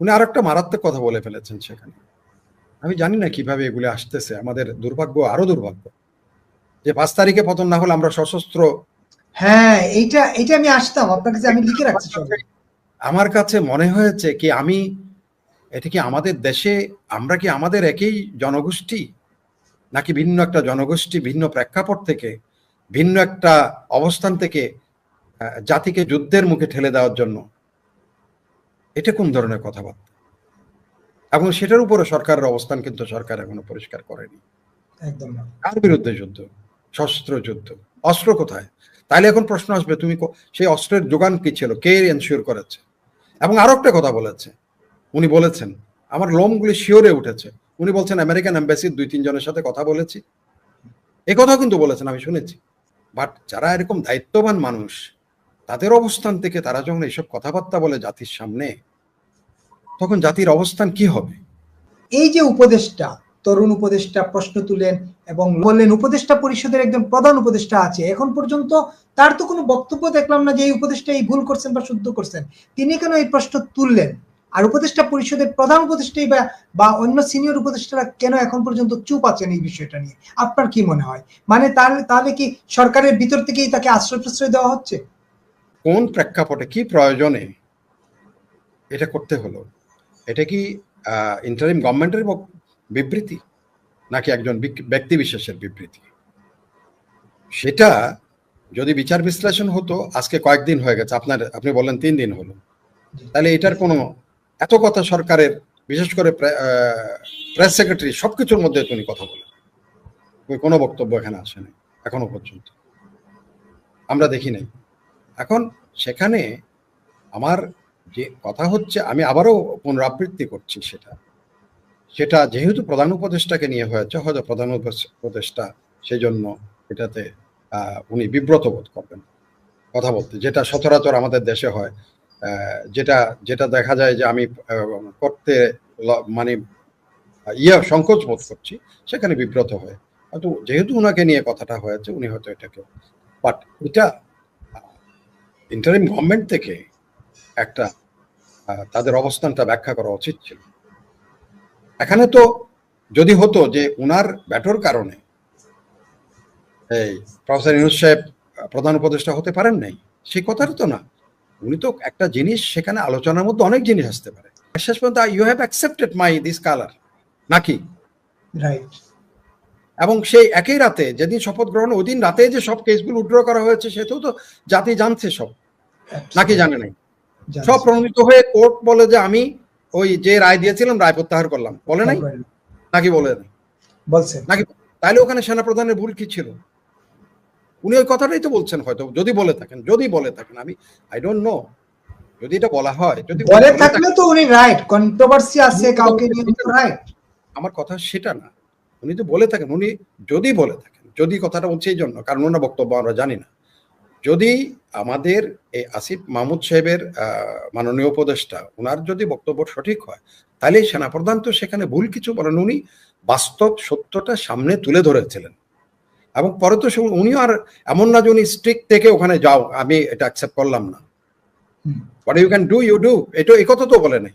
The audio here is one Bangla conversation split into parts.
উনি আর একটা মারাত্মক কথা বলে ফেলেছেন সেখানে। আমি জানি না কীভাবে এগুলো আসতেছে আমাদের দুর্ভাগ্য আরও দুর্ভাগ্য। যে পাঁচ তারিখে পতন না হলে আমরা সশস্ত্র হ্যাঁ এইটা এইটা আমি আসতাম আপনার কাছে আমি লিখে রাখছি আমার কাছে মনে হয়েছে কি আমি এটা কি আমাদের দেশে আমরা কি আমাদের একই জনগোষ্ঠী? নাকি ভিন্ন একটা জনগোষ্ঠী ভিন্ন প্রেক্ষাপট থেকে ভিন্ন একটা অবস্থান থেকে জাতিকে যুদ্ধের মুখে ঠেলে দেওয়ার জন্য? এটা কোন ধরনের কথাবার্তা? এবং সেটার উপরে সরকারের অবস্থান কিন্তু সরকার এখনও পরিষ্কার করেনি। একদম কার বিরুদ্ধে যুদ্ধ? সশস্ত্র যুদ্ধ। অস্ত্র কোথায়? তাইলে এখন প্রশ্ন আসবে তুমি সেই অস্ত্রের যোগান কি ছিল? কে এনশিওর করেছে? এবং আরও একটা কথা বলেছে। উনি বলেছেন আমার লোমগুলি শিওরে উঠেছে। উনি বলছেন আমেরিকান এম্বাসির দুই তিনজনের সাথে কথা বলেছি। এ কথাও কিন্তু বলেছেন আমি শুনেছি। বাট যারা এরকম দায়িত্ববান মানুষ তাদের অবস্থান থেকে তারা যখন এইসব কথাবার্তা বলে জাতির সামনে, তখন জাতির অবস্থান কি হবে? এই যে উপদেষ্টা, তরুণ উপদেষ্টা প্রশ্ন তুলেন এবং বললেন, উপদেষ্টা পরিষদের একজন প্রধান উপদেষ্টা আছে। এখন পর্যন্ত তার তো কোনো বক্তব্য দেখলাম না যে এই উপদেষ্টা এই ভুল করছেন বা শুদ্ধ করছেন। তিনি কেন এই প্রশ্ন তুললেন? আর উপদেষ্টা পরিষদের প্রধান উপদেষ্টাই বা বা অন্য সিনিয়র উপদেষ্টারা কেন এখন পর্যন্ত চুপ আছেন এই বিষয়টা নিয়ে? আপনার কি মনে হয়? মানে তাহলে তাহলে কি সরকারের ভিতর থেকেই তাকে আশ্রয় প্রশ্রয় দেওয়া হচ্ছে? কোন প্রেক্ষাপটে কি প্রয়োজনে এটা করতে হলো? এটা কি ইন্টারিম গভর্নমেন্টের বিবৃতি? নাকি একজন ব্যক্তি বিশেষের বিবৃতি? সেটা যদি বিচার বিশ্লেষণ হতো আজকে কয়েকদিন হয়ে গেছে আপনার আপনি বললেন তিন দিন হলো। তাহলে এটার কোনো এত কথা সরকারের বিশেষ করে প্রেস সেক্রেটারি সব কিছুর মধ্যে তিনি কথা বলেন। কোনো বক্তব্য এখানে আসেনি এখনও পর্যন্ত। আমরা দেখি নাই। এখন সেখানে আমার যে কথা হচ্ছে, আমি আবারও পুনরাবৃত্তি করছি সেটা। সেটা যেহেতু প্রধান উপদেষ্টাকে নিয়ে হয়েছে, হয়তো প্রধান উপদেষ্টা সেই জন্য এটাতে উনি বিব্রত বোধ করবেন কথা বলতে। যেটা সচরাচর আমাদের দেশে হয় যেটা যেটা দেখা যায় যে আমি করতে মানে ইয়ে সংকোচ বোধ করছি, সেখানে বিব্রত হয়। হয়তো যেহেতু ওনাকে নিয়ে কথাটা হয়েছে, উনি হয়তো এটাকে বাট এটা ইন্টারিম গভর্নমেন্ট থেকে একটা তাদের অবস্থানটা ব্যাখ্যা করা উচিত ছিল। এখানে তো যদি হতো যে উনার ব্যাটোর কারণে এই প্রফেসর ইউনুস সাহেব প্রধান উপদেষ্টা হতে পারেন নাই সেই কথাটা তো না। উনি তো একটা জিনিস সেখানে আলোচনার মধ্যে অনেক জিনিস আসতে পারে। শেষ পর্যন্ত you have accepted my this colour নাকি? রাইট এবং সেই একই রাতে যেদিন শপথ গ্রহণ ওই দিন রাতে যে সব কেসগুলো উইথড্র করা হয়েছে সেটাও তো জাতি জানছে সব। নাকি জানে নাই। সব প্রণীত হয়ে কোর্ট বলে যে আমি ওই যে রায় দিয়েছিলাম রায় প্রত্যাহার করলাম। বলে নাই? নাকি বলে নাই? বলছেন নাকি তাহলে ওখানে সেনাপ্রধানের ভুল কি ছিল? উনি ওই কথাটাই তো বলছেন হয়তো যদি বলে থাকেন যদি বলে থাকেন। আমি আই ডোন্ট নো যদি এটা বলা হয় যদি বলে বলে থাকলে তো উনি রাইট কন্ট্রোভার্সি আছে কাউকে নিয়ে রাইট আমার কথা সেটা না। উনি তো বলে থাকেন। উনি যদি বলে থাকেন যদি কথাটা বলছে এই জন্য কারণ ওনার বক্তব্য আমরা জানি না। যদি আমাদের এই আসিফ মাহমুদ সাহেবের মাননীয় উপদেষ্টা ওনার যদি বক্তব্য সঠিক হয় তাহলে সেনাপ্রধান তো সেখানে ভুল কিছু বলেন। উনি বাস্তব সত্যটা সামনে তুলে ধরেছিলেন। এবং পরে তো উনিও আর এমন না যে উনি স্ট্রিক্ট থেকে ওখানে যাও আমি এটা অ্যাকসেপ্ট করলাম না। What you can do you do এটা এই কথা তো বলে নাই।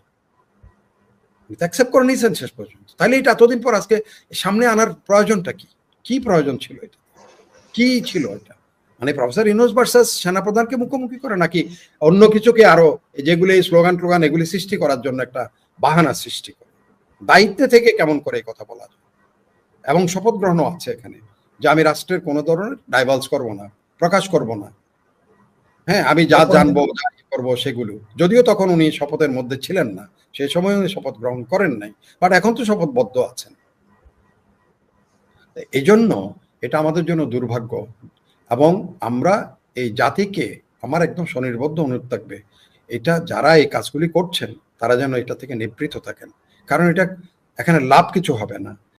অ্যাকসেপ্ট করে নিয়েছেন শেষ পর্যন্ত। তাহলে এটা এতদিন পর আজকে সামনে আনার প্রয়োজনটা কি? কি প্রয়োজন ছিল এটা? কি ছিল এটা? মানে প্রফেসর ইনোজ ভার্সাস সেনাপ্রধানকে মুখোমুখি করে নাকি অন্য কিছুকে আরও এই যেগুলি স্লোগান টোগান এগুলি সৃষ্টি করার জন্য একটা বাহানা সৃষ্টি করে? দায়িত্বে থেকে কেমন করে এই কথা বলা যায়? এবং শপথ গ্রহণও আছে এখানে যে আমি রাষ্ট্রের কোনো ধরনের ডাইভালস করব না প্রকাশ করব না। হ্যাঁ আমি যা জানব যা ই সেগুলো। যদিও তখন উনি শপথের মধ্যে ছিলেন না সেই সময় উনি শপথ গ্রহণ করেন নাই বাট এখন তো শপথবদ্ধ আছেন। এই জন্য এটা আমাদের জন্য দুর্ভাগ্য এবং আমরা এই জাতিকে আমার একদম স্বনির্বদ্ধ অনুরোধ থাকবে, এটা যারা এই কাজগুলি করছেন, তারা যেন এটা থেকে নিবৃত থাকেন। কারণ এটা এখানে লাভ কিছু হবে না।